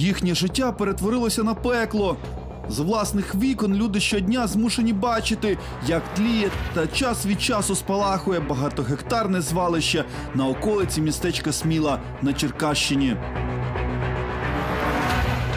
Їхнє життя перетворилося на пекло. З власних вікон люди щодня змушені бачити, як тліє та час від часу спалахує багатогектарне звалище на околиці містечка Сміла на Черкащині.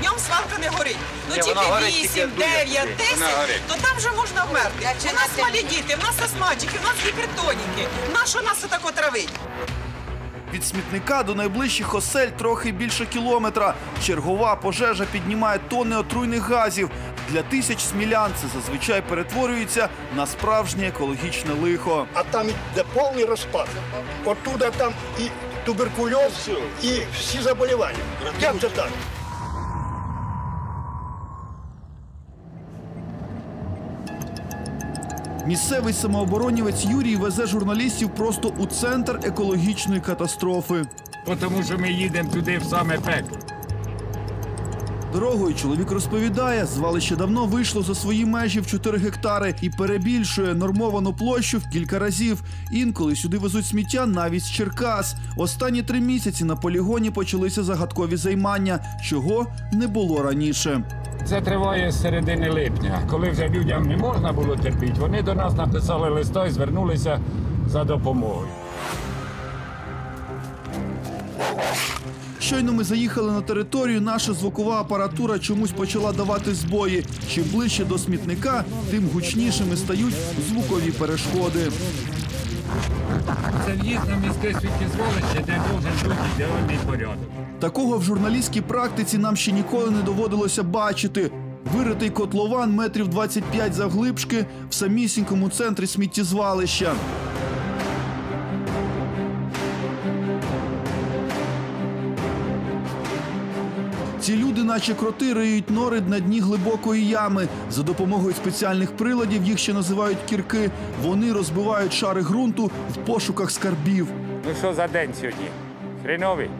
Днем свалка не горить. Ну Ні, тільки вона горить 8, тільки 9, дуже. 10, Вона горить. то там вже можна вмерти. У нас малі діти, в нас астматики, в нас гіпертоніки. Нащо нас отако травить? Від смітника до найближчих осель трохи більше кілометра. Чергова пожежа піднімає тонни отруйних газів. Для тисяч смілян це зазвичай перетворюється на справжнє екологічне лихо. а там йде повний розпад. Оттуда там і туберкульоз, і всі заболівання. Як це так? Місцевий самооборонівець Юрій везе журналістів просто у центр екологічної катастрофи. Тому що ми їдемо туди в саме пекло. Дорогою чоловік розповідає, звалище давно вийшло за свої межі в 4 гектари і перебільшує нормовану площу в кілька разів. Інколи сюди везуть сміття навіть з Черкас. Останні три місяці на полігоні почалися загадкові займання, чого не було раніше. Це триває з середини липня. Коли вже людям не можна було терпіти, вони до нас написали листа і звернулися за допомогою. Щойно ми заїхали на територію, наша звукова апаратура чомусь почала давати збої. Чим ближче до смітника, тим гучнішими стають звукові перешкоди. Це в'їзд на міське сміттєзвалище, де должен бути ідеальний порядок. Такого в журналістській практиці нам ще ніколи не доводилося бачити. Виритий котлован метрів 25 завглибшки в самісінькому центрі сміттєзвалища. Наче кроти, риють нори на дні глибокої ями. За допомогою спеціальних приладів, їх ще називають кірки, вони розбивають шари ґрунту в пошуках скарбів. Ну що за день сьогодні? Хреновий?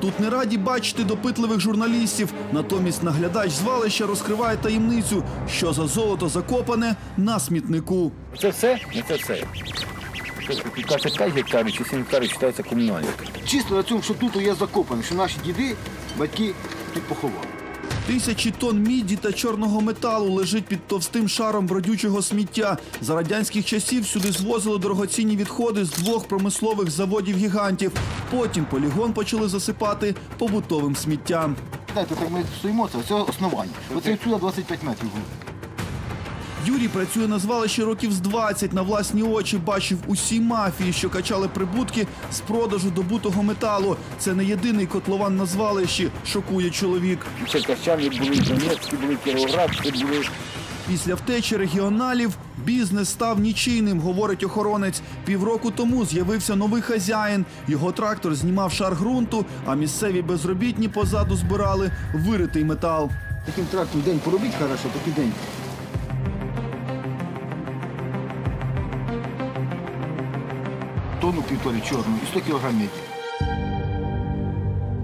Тут не раді бачити допитливих журналістів. Натомість наглядач звалища розкриває таємницю, що за золото закопане на смітнику. Це все? Це все. Тут 25 гектарів чи 7 гектарів вважається комунальним. Чисто на цьому, що тут є закопано, що наші діди, батьки тут поховали. Тисячі тонн міді та чорного металу лежить під товстим шаром бродючого сміття. За радянських часів сюди звозили дорогоцінні відходи з двох промислових заводів гігантів. Потім полігон почали засипати побутовим сміттям. Дайте, так ми стоїмо, це, це основання. Оце відсюди 25 метрів було. Юрій працює на звалищі років з 20. На власні очі бачив усі мафії, що качали прибутки з продажу добутого металу. Це не єдиний котлован на звалищі, шокує чоловік. Черкащани були, Донецькі були, Кіровоградські були. Після втечі регіоналів бізнес став нічийним, говорить охоронець. Півроку тому з'явився новий хазяїн. Його трактор знімав шар ґрунту, а місцеві безробітні позаду збирали виритий метал. Таким трактом день поробіть хорошо, такий день. Тонну півтори чорну і 100 кілограм меді.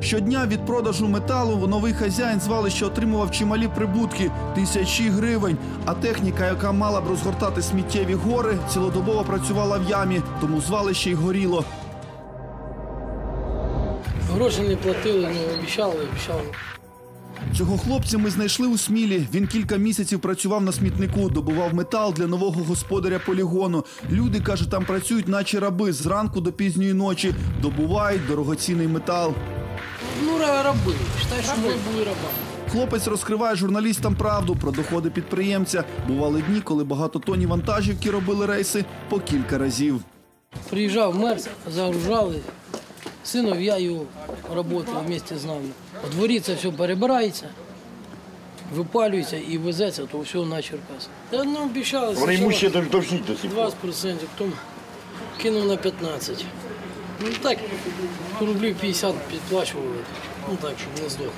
Щодня від продажу металу новий хазяїн звалища отримував чималі прибутки тисячі гривень. А техніка, яка мала б розгортати сміттєві гори, цілодобово працювала в ямі, тому звалище й горіло. Гроші не платили, ну обіцяли, обіцяли. Цього хлопця ми знайшли у Смілі. Він кілька місяців працював на смітнику, добував метал для нового господаря полігону. Люди каже, там працюють, наче раби зранку до пізньої ночі, добувають дорогоцінний метал. Ну, раби. Считай, що ми були рабами. Хлопець розкриває журналістам правду про доходи підприємця. Бували дні, коли багатотонні вантажівки робили рейси по кілька разів. Приїжджав мер, загружали. Синов, я його працював вместе з нами. У дворі це все перебирається, випалюється і везеться, то все на Черкас. Та нам обіцяли. Вони йому ще довжніть до сих пор. 20%, потім кинув на 15. Ну так, рублів 50 підплачували. Ну так, щоб не здохли.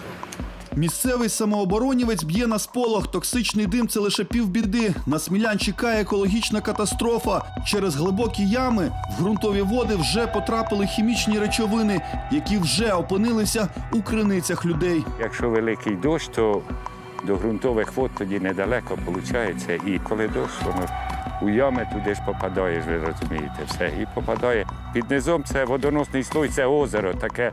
Місцевий самооборонівець б'є на сполох. Токсичний дим це лише півбіди. На смілян чекає екологічна катастрофа. Через глибокі ями в ґрунтові води вже потрапили хімічні речовини, які вже опинилися у криницях людей. Якщо великий дощ, то до ґрунтових вод тоді недалеко виходить. І коли дощ, воно у ями туди ж попадаєш, ви розумієте, все. І попадає. Під низом це водоносний слой, це озеро, таке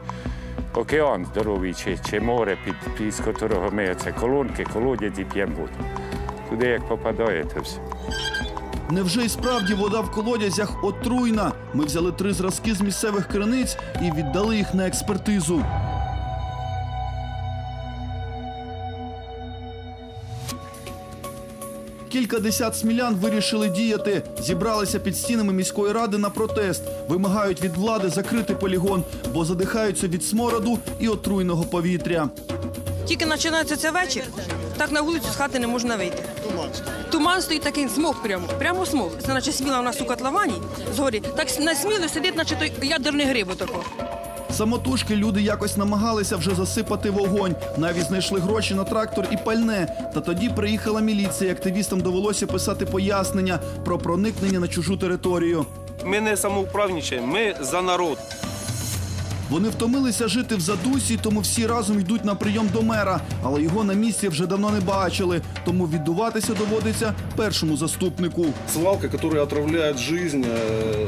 океан здоровий, чи, чи море, під, під котрого ми колонки, колодязі п'ємо воду. Туди як попадає, то все. Невже й справді вода в колодязях отруйна? Ми взяли три зразки з місцевих криниць і віддали їх на експертизу. Кілька десят смілян вирішили діяти. Зібралися під стінами міської ради на протест. Вимагають від влади закрити полігон, бо задихаються від смороду і отруйного повітря. Тільки починається цей вечір, так на вулицю з хати не можна вийти. Туман стоїть такий смог прямо, прямо смог. Це наче сміла у нас у котловані згорі. Так на сміло сидить, наче той ядерний гриб отако. Самотужки люди якось намагалися вже засипати вогонь. Навіть знайшли гроші на трактор і пальне. Та тоді приїхала міліція. Активістам довелося писати пояснення про проникнення на чужу територію. Ми не самоуправнічаємо, ми за народ. Вони втомилися жити в задусі, тому всі разом йдуть на прийом до мера. Але його на місці вже давно не бачили. Тому віддуватися доводиться першому заступнику. Свалка, которая отравляет жизнь э,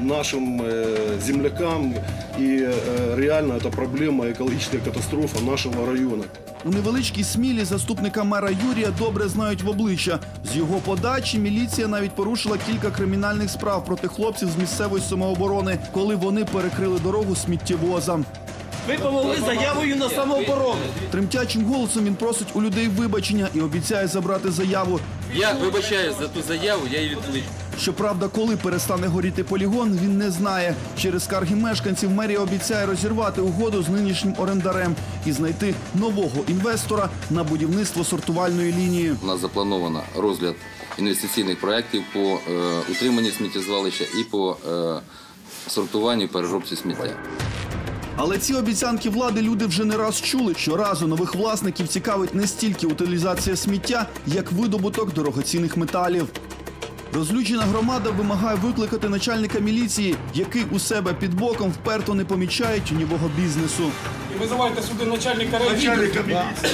нашим э, землякам. И э, реально это проблема, экологическая катастрофа нашего района. У невеличкій смілі заступника мера Юрія добре знають в обличчя. З його подачі міліція навіть порушила кілька кримінальних справ проти хлопців з місцевої самооборони, коли вони перекрили дорогу сміттєвозам. Ви помогли заявою на самооборону. Тремтячим голосом він просить у людей вибачення і обіцяє забрати заяву. Я вибачаюсь за ту заяву, я її відкличу. Щоправда, коли перестане горіти полігон, він не знає. Через скарги мешканців мерія обіцяє розірвати угоду з нинішнім орендарем і знайти нового інвестора на будівництво сортувальної лінії. У нас заплановано розгляд інвестиційних проєктів по е, утриманні сміттєзвалища і по е, сортуванню і переробці сміття. Але ці обіцянки влади люди вже не раз чули. Щоразу нових власників цікавить не стільки утилізація сміття, як видобуток дорогоцінних металів. Розлючена громада вимагає викликати начальника міліції, який у себе під боком вперто не помічає тюнівого бізнесу. Визивайте сюди начальника Начальника міліції.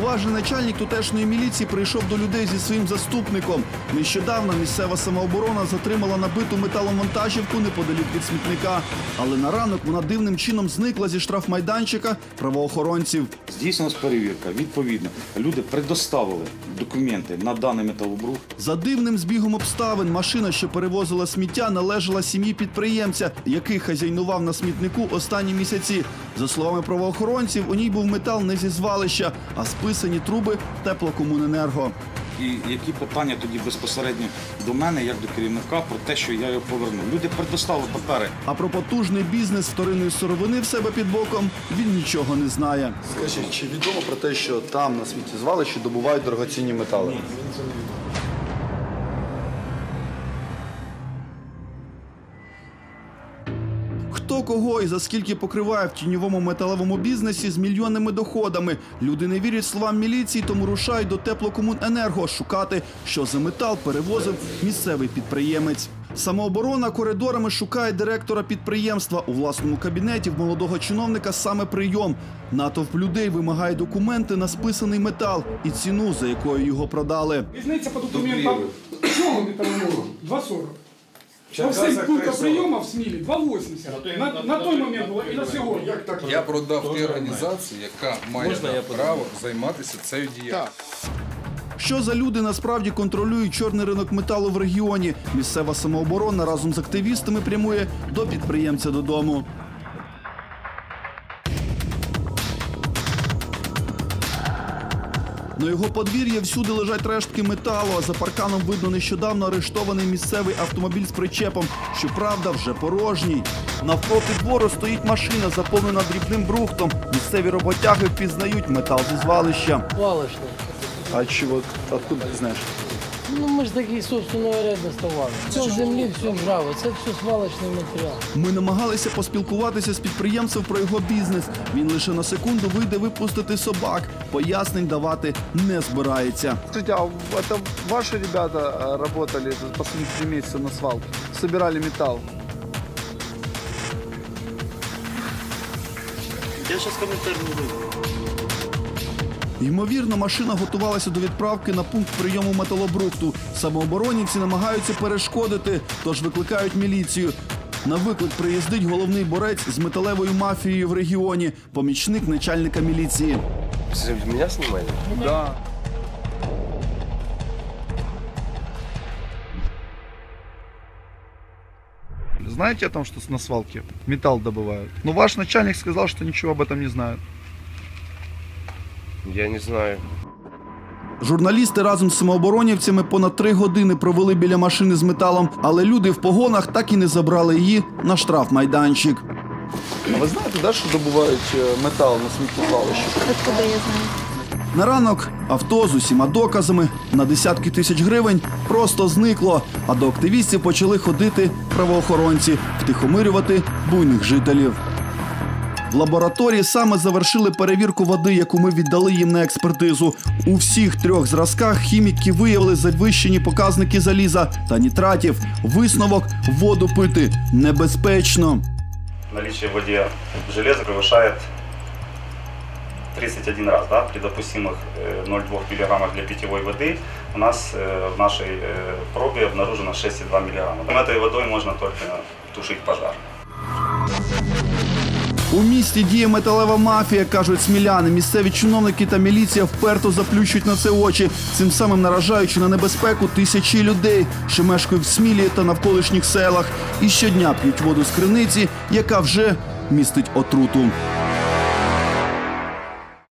Поважний начальник тутешньої міліції прийшов до людей зі своїм заступником. Нещодавно місцева самооборона затримала набиту металомонтажівку неподалік від смітника. Але на ранок вона дивним чином зникла зі штрафмайданчика правоохоронців. Здійснилась перевірка. Відповідно, люди предоставили документи на даний металобрух. За дивним збігом обставин машина, що перевозила сміття, належала сім'ї підприємця, який хазяйнував на смітнику останні місяці. За словами правоохоронців, у ній був метал не зі звалища, а списані труби теплокомуненерго. І які питання тоді безпосередньо до мене, як до керівника, про те, що я його повернув. Люди предоставили папери. А про потужний бізнес вторинної сировини в себе під боком він нічого не знає. Скажіть, чи відомо про те, що там на світі звалищі добувають дорогоцінні метали? Хто кого і за скільки покриває в тіньовому металевому бізнесі з мільйонними доходами. Люди не вірять словам міліції, тому рушають до теплокомуненерго шукати, що за метал перевозив місцевий підприємець. Самооборона коридорами шукає директора підприємства. У власному кабінеті в молодого чиновника саме прийом. Натовп людей вимагає документи на списаний метал і ціну, за якою його продали. Різниця по документам металолому 2,40. По всіх пунктах прийому в Смілі 2,80. На, на той момент було і на сьогодні. Я продав ті організації, яка має право займатися цією діяльністю. Що за люди насправді контролюють чорний ринок металу в регіоні? Місцева самооборона разом з активістами прямує до підприємця додому. На його подвір'ї всюди лежать рештки металу, а за парканом видно нещодавно арештований місцевий автомобіль з причепом. Щоправда, вже порожній. Навпроти двору стоїть машина, заповнена дрібним брухтом. Місцеві роботяги впізнають метал зі звалища. А чого? откуда ти знаешь? Ну ми ж такий собственного ряд доставали. Все в землі, все ржаве, це все свалочний матеріал. Ми намагалися поспілкуватися з підприємцем про його бізнес. Він лише на секунду вийде випустити собак. Пояснень давати не збирається. Скажите, а это ваши ребята э, работали последние три месяца на свалке? Собирали металл? Я зараз коментар не даю. Ймовірно, машина готувалася до відправки на пункт прийому металобрухту. Самооборонівці намагаються перешкодити, тож викликають міліцію. На виклик приїздить головний борець з металевою мафією в регіоні, помічник начальника міліції. Меня снимали? Да. Знаете о том, что на свалке металл добывают? Но ваш начальник сказал, что ничего об этом не знает. Я не знаю. Журналісти разом з самооборонівцями понад три години провели біля машини з металом, але люди в погонах так і не забрали її на штрафмайданчик. А ви знаєте, да, що добувають е, метал на сміттєзвалищі? Откуда я знаю? На ранок авто з усіма доказами на десятки тисяч гривень просто зникло. А до активістів почали ходити правоохоронці, втихомирювати буйних жителів. В лабораторії саме завершили перевірку води, яку ми віддали їм на експертизу. У всіх трьох зразках хіміки виявили завищені показники заліза та нітратів. Висновок воду пити небезпечно. наличие в воде железа превышает 31 раз, да, при допустимых э, 0,2 кг для питьевой воды у нас э, в нашей э, пробе обнаружено 6,2 мг. Этой водой можно только тушить пожар. У місті діє металева мафія, кажуть сміляни. Місцеві чиновники та міліція вперто заплющують на це очі, цим самим наражаючи на небезпеку тисячі людей, що мешкають в Смілі та навколишніх селах, і щодня п'ють воду з криниці, яка вже містить отруту.